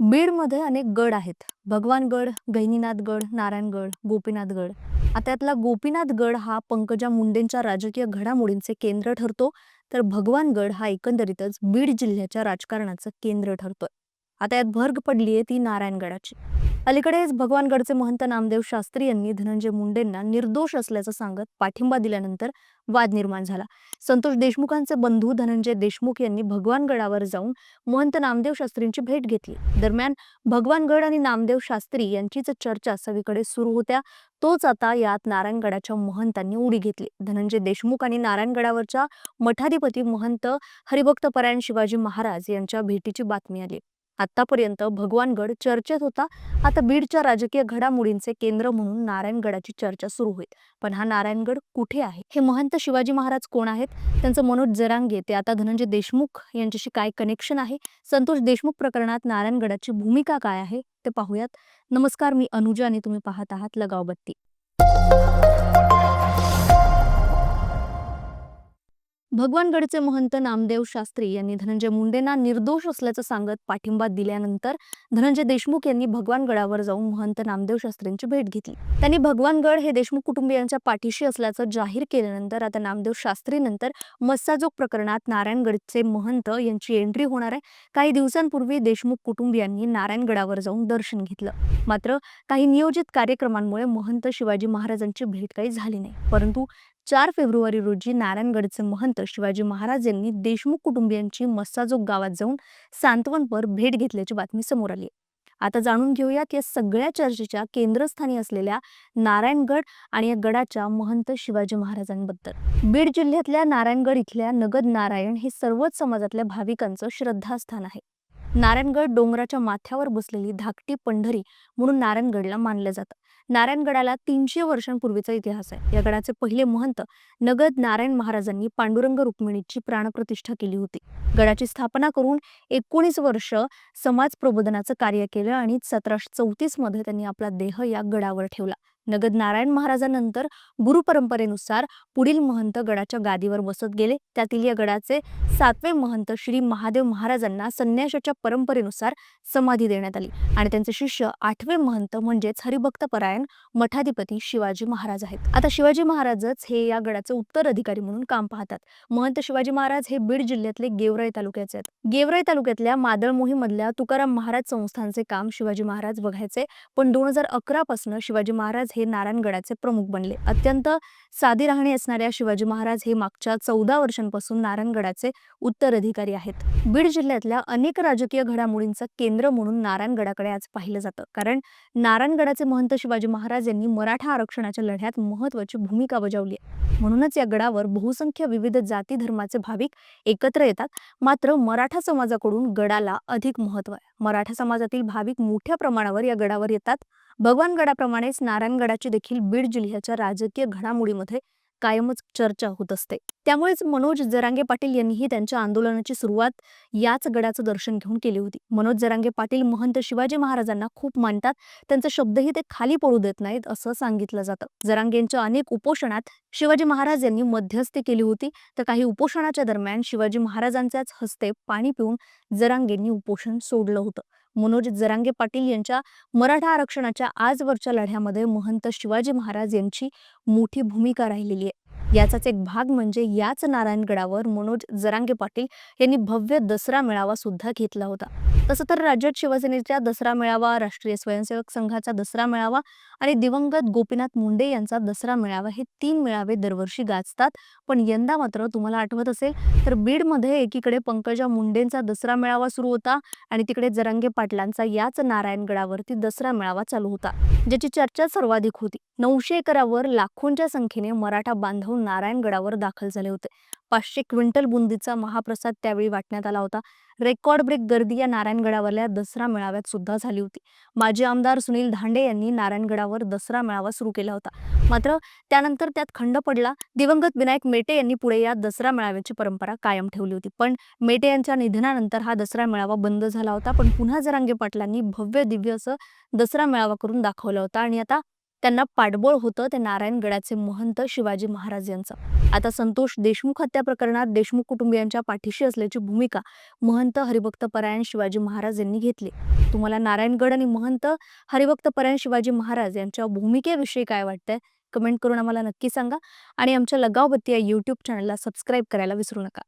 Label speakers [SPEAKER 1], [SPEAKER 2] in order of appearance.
[SPEAKER 1] बीडमध्ये अनेक गड आहेत. भगवानगड गहिनीनाथगड नारायणगड गोपीनाथगड आता यातला गोपीनाथगड हा पंकजा मुंडेंच्या राजकीय घडामोडींचे केंद्र ठरतो तर भगवानगड हा एकंदरीतच बीड जिल्ह्याच्या राजकारणाचं केंद्र ठरतोय. आता यात भर पडली आहे ती नारायणगडाची. अलीकडेच भगवानगडचे महंत नामदेव शास्त्री यांनी धनंजय मुंडेंना निर्दोष असल्याचं सांगत पाठिंबा दिल्यानंतर वाद निर्माण झाला. संतोष देशमुखांचे बंधू धनंजय देशमुख यांनी भगवानगडावर जाऊन महंत नामदेव शास्त्रींची भेट घेतली. दरम्यान भगवानगड आणि नामदेव शास्त्री यांचीच चर्चा सगळीकडे सुरू होत्या. तोच आता यात नारायणगडाच्या महंतांनी उडी घेतली. धनंजय देशमुख आणि नारायणगडावरच्या मठाधिपती महंत हरिभक्त परायण शिवाजी महाराज यांच्या भेटीची बातमी आली. आतापर्यंत भगवानगड चर्चेत होता. आता बीडच्या राजकीय घडामोडींचे केंद्र म्हणून नारायणगडाची चर्चा सुरू होईल. पण हा नारायणगड कुठे आहे? हे महंत शिवाजी महाराज कोण आहेत? त्यांचं मनोज जरांगे ते आता धनंजय देशमुख यांच्याशी काय कनेक्शन आहे? संतोष देशमुख प्रकरणात नारायणगडाची भूमिका काय आहे? ते पाहूयात. नमस्कार मी अनुजा आणि तुम्ही पाहत आहात लगावबत्ती. भगवानगडचे महंत नामदेव शास्त्री यांनी धनंजय मुंडेंना निर्दोष असल्याचं सांगत पाठिंबा दिल्यानंतर धनंजय देशमुख यांनी भगवानगडावर जाऊन महंत नामदेव शास्त्रींची भेट घेतली. त्यांनी भगवानगड हे देशमुख कुटुंबियांच्या पाठीशी असल्याचं जाहीर केल्यानंतर आता नामदेव शास्त्रीनंतर मस्साजोग प्रकरणात नारायणगडचे महंत यांची एंट्री होणार आहे. काही दिवसांपूर्वी देशमुख कुटुंबियांनी नारायणगडावर जाऊन दर्शन घेतलं. मात्र काही नियोजित कार्यक्रमांमुळे महंत शिवाजी महाराजांची भेट काही झाली नाही. परंतु चार फेब्रुवारी रोजी नारायणगडचे महंत शिवाजी महाराज यांनी देशमुख कुटुंबियांची मस्साजोग गावात जाऊन सांत्वनपर भेट घेतल्याची बातमी समोर आली. आता जाणून घेऊयात या सगळ्या चर्चेच्या केंद्रस्थानी असलेल्या नारायणगड आणि या गडाच्या महंत शिवाजी महाराजांबद्दल. बीड जिल्ह्यातल्या नारायणगड इथल्या नगद नारायण हे सर्वच समाजातल्या भाविकांचं श्रद्धास्थान आहे. नारायणगड डोंगराच्या माथ्यावर बसलेली धाकटी पंढरी म्हणून नारायणगडला मानलं जातं. नारायणगडाला तीनशे वर्षांपूर्वीचा इतिहास आहे. या गडाचे पहिले महंत नगद नारायण महाराजांनी पांडुरंग रुक्मिणीची प्राणप्रतिष्ठा केली होती. गडाची स्थापना करून एकोणीस वर्ष समाज प्रबोधनाचं कार्य केलं आणि सतराशे चौतीसमध्ये त्यांनी आपला देह या गडावर ठेवला. नगद नारायण महाराजांनंतर गुरु परंपरेनुसार पुढील महंत गडाच्या गादीवर बसत गेले. त्यातील या गडाचे सातवे महंत श्री महादेव महाराजांना संन्याशाच्या परंपरेनुसार समाधी देण्यात आली आणि त्यांचे शिष्य आठवे महंत म्हणजेच हरिभक्त परायण मठाधिपती शिवाजी महाराज आहेत. आता शिवाजी महाराजच हे या गडाचे उत्तराधिकारी म्हणून काम पाहतात. महंत शिवाजी महाराज हे बीड जिल्ह्यातले गेवराई तालुक्याचे आहेत. गेवराई तालुक्यातल्या मादळ मोहीमधल्या तुकाराम महाराज संस्थांचे काम शिवाजी महाराज बघायचे. पण दोन हजार अकरा पासून शिवाजी महाराज हे नारायणगडाचे प्रमुख बनले. अत्यंत साधी राहणी असणाऱ्या शिवाजी महाराज हे मागच्या चौदा वर्षांपासून नारायणगडाचे उत्तराधिकारी आहेत. बीड जिल्ह्यातल्या अनेक राजकीय घडामोडींचं केंद्र म्हणून नारायणगडाकडे आज पाहिलं जातं. कारण नारायणगडाचे महंत शिवाजी महाराज यांनी मराठा आरक्षणाच्या लढ्यात महत्वाची भूमिका बजावली म्हणूनच या गडावर बहुसंख्य विविध जाती धर्माचे भाविक एकत्र येतात. मात्र मराठा समाजाकडून गडाला अधिक महत्त्व आहे. मराठा समाजातील भाविक मोठ्या प्रमाणावर या गडावर येतात. भगवानगडाप्रमाणेच नारायणगडाची देखील बीड जिल्ह्याच्या राजकीय घडामोडीमध्ये कायमच चर्चा होत असते. त्यामुळेच मनोज जरांगे पाटील यांनीही त्यांच्या आंदोलनाची सुरुवात याच गडाचं दर्शन घेऊन केली होती. मनोज जरांगे पाटील महंत शिवाजी महाराजांना खूप मानतात. त्यांचा शब्दही ते खाली पडू देत नाहीत असं सांगितलं जातं. जरांगेंच्या अनेक उपोषणात शिवाजी महाराज यांनी मध्यस्थी केली होती. तर काही उपोषणाच्या दरम्यान शिवाजी महाराजांच्याच हस्ते पाणी पिऊन जरांगेंनी उपोषण सोडलं होतं. मनोज जरांगे पाटील यांच्या मराठा आरक्षणाच्या आजवरच्या लढ्यामध्ये महंत शिवाजी महाराज यांची मोठी भूमिका राहिलेली आहे. याचाच एक भाग म्हणजे याच नारायणगडावर मनोज जरांगे पाटील यांनी भव्य दसरा मेळावा सुद्धा घेतला होता. तसं तर राज्यात शिवसेनेच्या दसरा मेळावा राष्ट्रीय स्वयंसेवक संघाचा दसरा मेळावा आणि दिवंगत गोपीनाथ मुंडे यांचा दसरा मेळावा हे तीन मेळावे दरवर्षी गाजतात. पण यंदा मात्र तुम्हाला आठवत असेल तर बीडमध्ये एकीकडे पंकजा मुंडेंचा दसरा मेळावा सुरू होता आणि तिकडे जरांगे पाटलांचा याच नारायणगडावरती दसरा मेळावा चालू होता ज्याची चर्चा सर्वाधिक होती. नऊशे एकरावर लाखोंच्या संख्येने मराठा बांधव नारायणगडावर दाखल झाले होते. पाचशे क्विंटल बुंदीचा महाप्रसाद त्यावेळी वाटण्यात आला होता. रेकॉर्ड ब्रेक गर्दी या नारायणगडावरल्या दसरा मेळाव्यात सुद्धा झाली होती. माजी आमदार सुनील धांडे यांनी नारायणगडावर दसरा मेळावा सुरू केला होता. मात्र त्यानंतर त्यात खंड पडला. दिवंगत विनायक मेटे यांनी पुढे या दसरा मेळाव्याची परंपरा कायम ठेवली होती. पण मेटे यांच्या निधनानंतर हा दसरा मेळावा बंद झाला होता. पण पुन्हा जरांगे पाटलांनी भव्य दिव्य असं दसरा मेळावा करून दाखवला होता. आणि आता त्यांना पाठबळ होतं ते नारायणगडाचे महंत शिवाजी महाराज यांचं. आता संतोष देशमुख हत्या प्रकरणात देशमुख कुटुंबियांच्या पाठीशी असल्याची भूमिका महंत हरिभक्त परायण शिवाजी महाराज यांनी घेतली. तुम्हाला नारायणगड आणि महंत हरिभक्त परायण शिवाजी महाराज यांच्या भूमिकेविषयी काय वाटतंय? कमेंट करून आम्हाला नक्की सांगा आणि आमच्या लगावबत्ती या यूट्यूब चॅनलला सबस्क्राईब करायला विसरू नका.